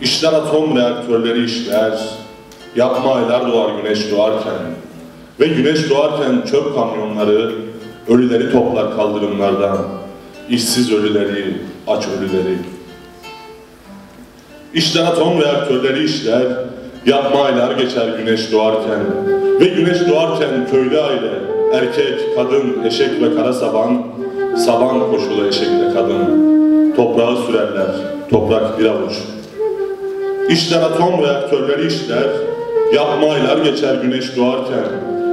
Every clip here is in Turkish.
İşler atom reaktörleri işler, yapma aylar doğar güneş doğarken. Ve güneş doğarken çöp kamyonları ölüleri toplar kaldırımlardan, işsiz ölüleri, aç ölüleri. İşler atom reaktörleri işler, yapma aylar geçer güneş doğarken. Ve güneş doğarken köylü aile, erkek, kadın, eşek ve kara saban, saban koşulu eşekle kadın, toprağı sürerler, toprak bir avuç. İşler atom reaktörleri işler, yapma aylar geçer güneş doğarken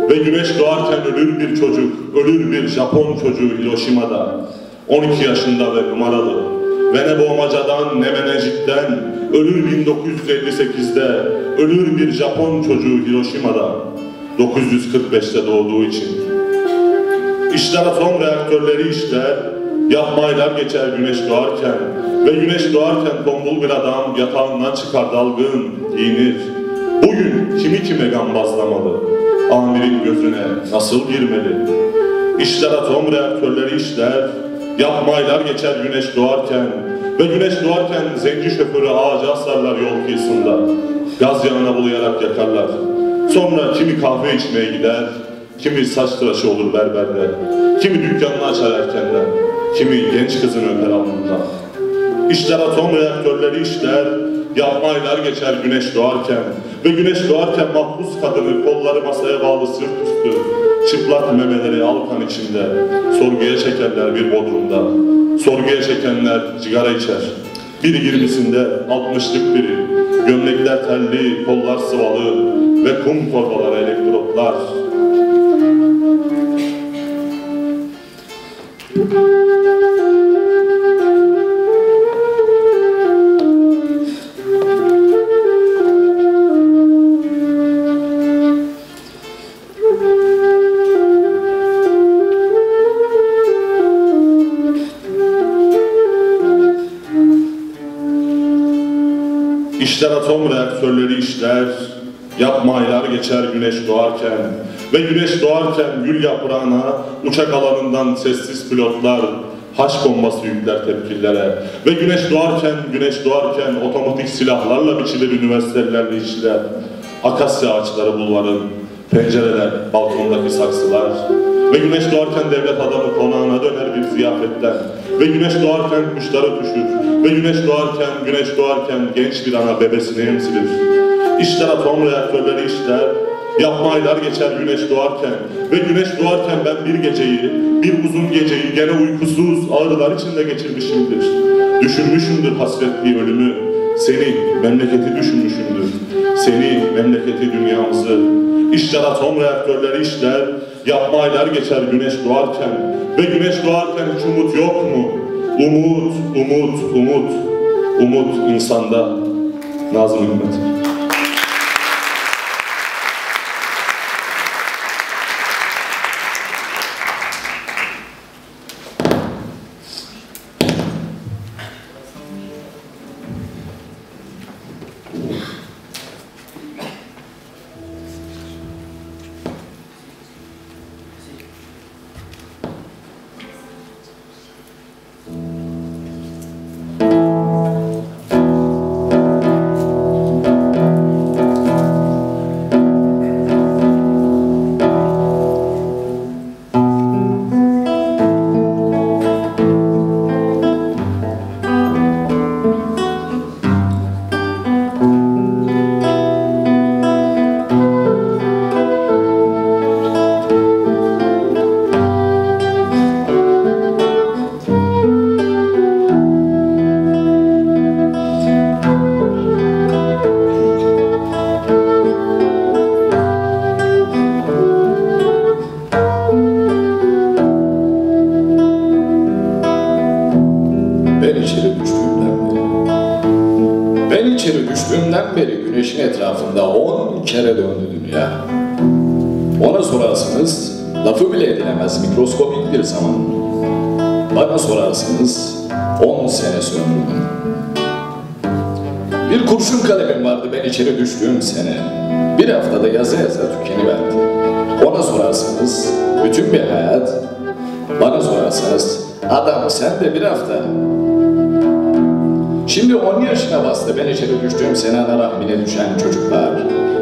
ve güneş doğarken ölür bir çocuk, ölür bir Japon çocuğu Hiroşima'da, 12 yaşında ve numaralı. Ve ne boğmacadan ne menenjitten, ölür 1958'de, ölür bir Japon çocuğu Hiroşima'da, 945'te doğduğu için. İşler atom reaktörleri işler, yapmaylar geçer güneş doğarken ve güneş doğarken tombul bir adam yatağından çıkar dalgın, giyinir. Bugün kimi kime gambazlamalı, amirin gözüne nasıl girmeli? İşler atom reaktörleri işler, yapmaylar geçer güneş doğarken ve güneş doğarken zenci şoförü ağaca asarlar yol kıyısında. Gaz yağına bulayarak yakarlar. Sonra kimi kahve içmeye gider, kimi saç tıraşı olur berberde, kimi dükkanını açar erkenden, kimi genç kızını öper alnından. İşler atom reaktörleri işler, yapmaylar geçer güneş doğarken ve güneş doğarken mahpus kadını kolları masaya bağlı sırt üstü, çıplak memeleri alkan içinde sorguya çekerler bir bodrumda. Sorguya çekenler sigara içer. Biri yirmisinde, altmışlık biri. Gömlekler telli, kollar sıvalı ve kum torbaları elektrotlar. İşler atom reaktörleri işler, yapma aylar geçer güneş doğarken. Ve güneş doğarken gül yaprağına uçak alanından sessiz pilotlar haş bombası yükler tepkillere ve güneş doğarken güneş doğarken otomatik silahlarla biçilir üniversitelerle işler. Akasya ağaçları bulvarın pencereler balkondaki saksılar. Ve güneş doğarken devlet adamı konağına döner bir ziyafetten ve güneş doğarken kuşları düşür ve güneş doğarken güneş doğarken genç bir ana bebesini emzirir. İşler atom reaktörleri işler, yapma aylar geçer güneş doğarken ve güneş doğarken ben bir geceyi, bir uzun geceyi gene uykusuz ağrılar içinde geçirmişimdir. Düşünmüşümdür hasretli ölümü, seni memleketi düşünmüşümdür. Seni memleketi dünyamızı, İşler atom reaktörleri işler, yapma aylar geçer güneş doğarken ve güneş doğarken hiç umut yok mu? Umut, umut, umut, umut insanda. Nazım Hikmet. Düştüğümden beri güneşin etrafında on kere döndü dünya. Ona sorarsınız, lafı bile edilemez mikroskopik bir zaman. Bana sorarsınız, on sene söndürdüm. Bir kurşun kalemim vardı ben içeri düştüğüm sene. Bir haftada yaza yaza tükeniverdi. Ona sorarsınız, bütün bir hayat. Bana sorarsanız, adam sen de bir hafta Şimdi 10 yaşına bastı ben içeri düştüğüm senana rahmine düşen çocuklar.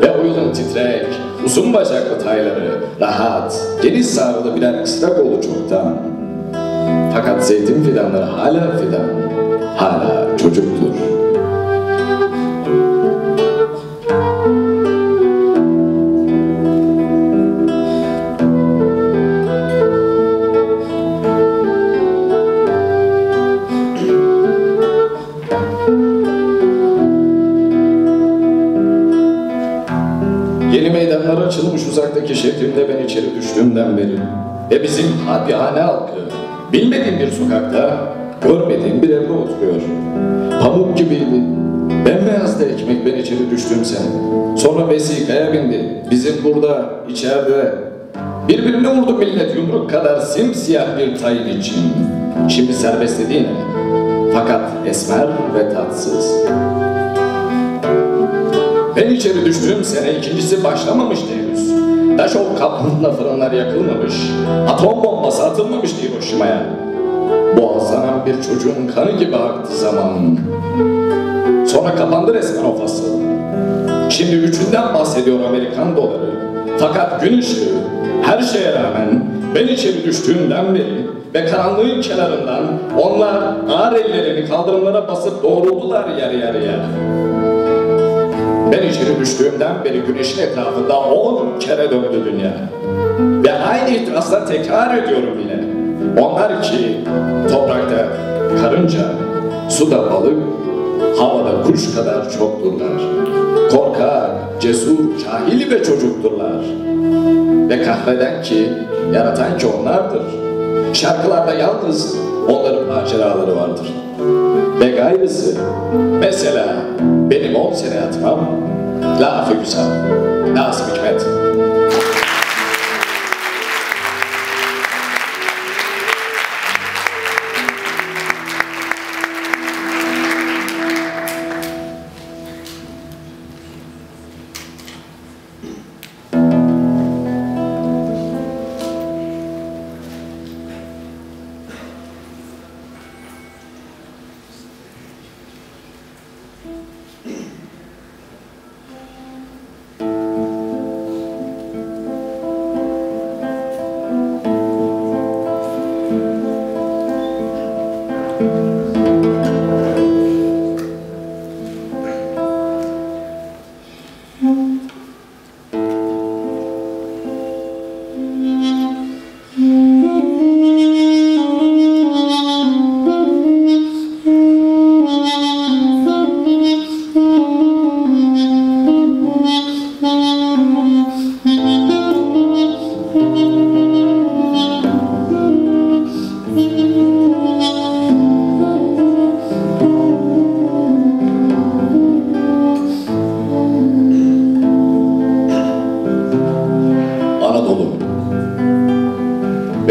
Ve o yılın titrek, uzun bacaklı tayları, rahat, geniş sarılı birer kısrak oldu çoktan. Fakat zeytin fidanları hala fidan, hala çocuktur. Uzaktaki şehrimde ben içeri düştüğümden beri. Ve bizim hadihane halkı bilmediğim bir sokakta görmediğim bir evde oturuyor. Pamuk gibiydi. Bembeyazdı ekmek ben içeri düştüğüm sene. Sonra vesikaya bindi. Bizim burada içeride birbirine vurdu millet yumruk kadar simsiyah bir tayin için. Şimdi serbest mi? Fakat esmer ve tatsız. Ben içeri düştüğüm sene ikincisi başlamamıştı. Daşov kaplığında fırınlar yakılmamış, atom bombası atılmamıştı Hiroşima'ya. Boğazlanan bir çocuğun kanı gibi aktı zaman. Sonra kapandı resmen o fasıl. Şimdi üçünden bahsediyor Amerikan doları. Fakat gün ışığı her şeye rağmen ben içeri düştüğümden beri ve karanlığın kenarından onlar ağır ellerini kaldırımlara basıp doğruldular yarı yarıya. Ben içeri düştüğümden beri güneşin etrafında on kere döndü dünya. Ve aynı ihtirasla tekrar ediyorum yine. Onlar ki toprakta karınca, suda balık, havada kuş kadar çokturlar. Korkak, cesur, cahil ve çocukturlar. Ve kahreden ki, yaratan ki onlardır. Şarkılarda yalnız onların maceraları vardır. Ve gayrısı, mesela benim on sene yatmam, lafı güzel, Nazım Hikmet. Anadolu.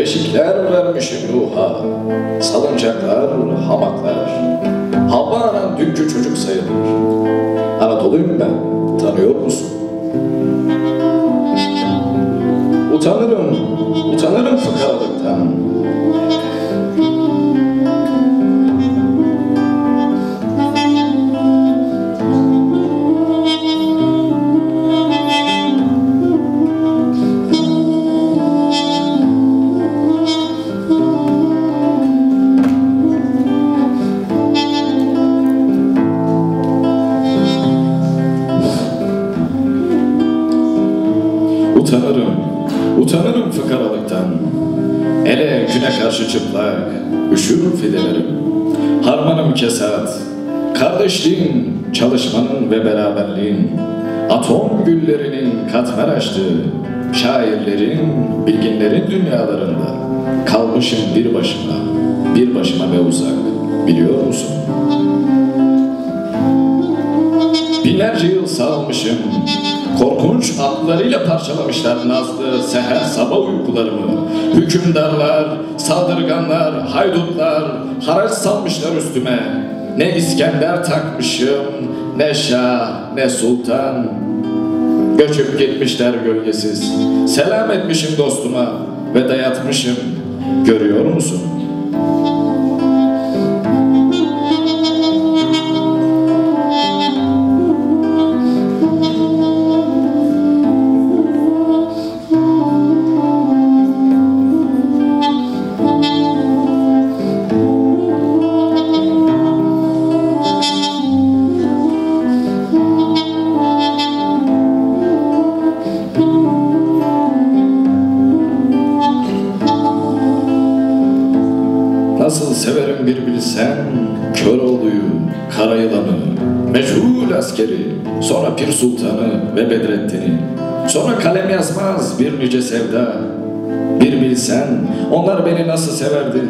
Beşikler vermişim ruha, Utanırım, utanırım fıkaralıktan. Ele güne karşı çıplak, üşür fidelerim. Harmanım kesat, kardeşliğin, çalışmanın ve beraberliğin, atom güllerinin katmer açtığı, şairlerin, bilginlerin dünyalarında kalmışım bir başıma, bir başıma ve uzak, biliyor musun? Binlerce yıl sağlamışım. Korkunç atlarıyla parçalamışlar nazlı seher sabah uykularımı. Hükümdarlar, saldırganlar, haydutlar haraç salmışlar üstüme. Ne İskender takmışım, ne şah, ne sultan. Göçüp gitmişler gölgesiz. Selam etmişim dostuma ve dayatmışım. Görüyor musun? Severim bir bilsen Köroğlu'yu, Karayılan'ı, meçhul askeri, sonra Pir Sultan'ı ve Bedrettin'i, sonra kalem yazmaz bir nice sevda. Bir bilsen onlar beni nasıl severdi,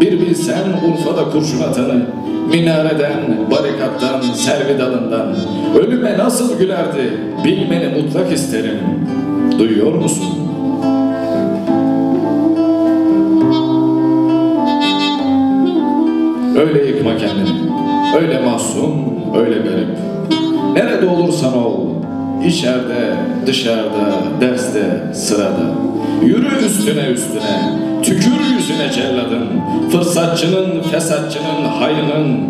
bir bilsen Urfa'da kurşun atanı, minareden, barikattan, servi dalından, ölüme nasıl gülerdi, bilmeni mutlak isterim. Duyuyor musun? Öyle yıkma kendini. Öyle mahzun, öyle garip. Nerede olursan ol. içeride, dışarıda, derste, sırada. Yürü üstüne üstüne. Tükür yüzüne celladın. Fırsatçının, fesatçının, hayının.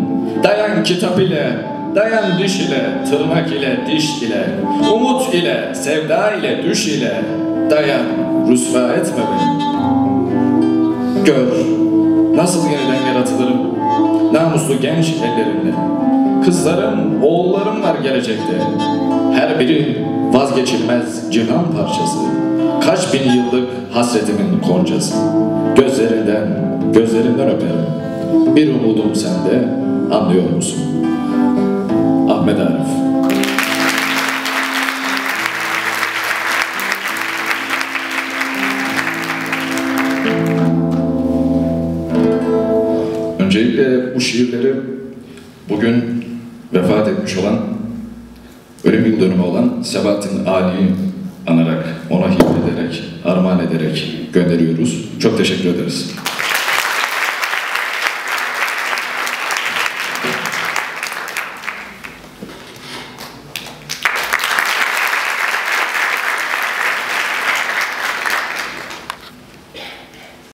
Dayan kitap ile, dayan diş ile, tırnak ile, diş ile. Umut ile, sevda ile, düş ile. Dayan, rüsva etme beni. Gör, nasıl yeniden yaratılırım. Namuslu genç ellerimle. Kızlarım, oğullarım var gelecekte. Her biri vazgeçilmez cihan parçası. Kaç bin yıllık hasretimin koncası. Gözlerinden, gözlerinden öperim. Bir umudum sende, anlıyor musun? Ahmet Arif şiirleri bugün vefat etmiş olan, ölüm yıl dönümü olan Sebahattin Ali'yi anarak, ona ederek, armağan ederek gönderiyoruz. Çok teşekkür ederiz.